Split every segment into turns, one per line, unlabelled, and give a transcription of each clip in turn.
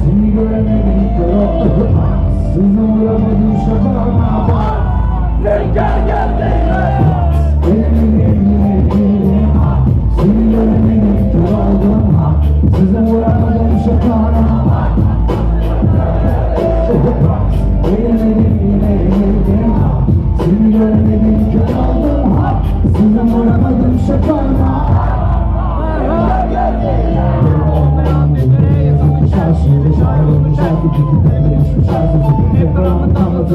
Seni göremedim kör Bizi vuramadık şakana bak Gel gel gel Seni göremedim kör oldum Sizi vuramadım şakana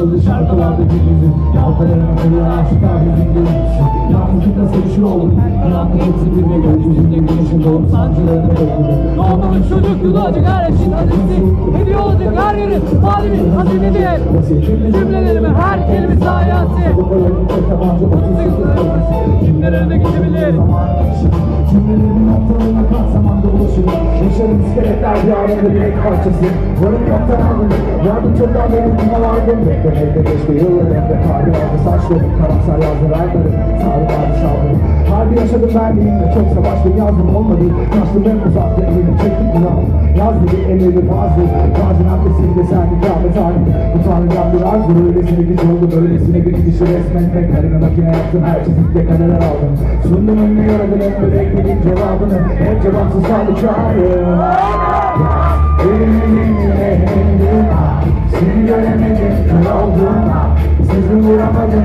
karanlık anlatıldı şarkılarda bir yüzü Yalvarırım öyle aşıklar bizim gözümüzü Yalnızlıkla sevişir oldum Karanlık hepsi birine göre yüzünde güneşin doğum sancılarını bekledim
Doğmamış çocuk yılacak her eşin adresi Hediye olacak her yeri Malimin hazinedir Cümlelerime her kelime sayesi Kimler önüne geçebilir
Cümlelerin noktalarına zamanda ulaşır Yaşarım iskeletler alemde bir parçası. Varım yoktan aldım Yardım daha benim buna vardım Beklemekte geçti yıllar evde Kalbi aldı saçlarım Karamsar yazdı raylarım Sarı vardı şalvarım Harbi yaşadım verdiğimde Çok savaştım yazdım olmadı. Kaçtım en uzakta elimi çektim buna Yazdı bir emri bazı Bazı nefesinde sen ikamet halinde Bu tanrıdan bir arzu Öylesine güç oldu böylesine bir gidişi resmen Tek makine yaptım. Her çizikte kareler aldım. Sundum önüne yoradın hep bekledim cevabını. Hep cevapsız kaldı çağrı. Elimden elimden Seni göremedim kör oldum Sizi vuramadım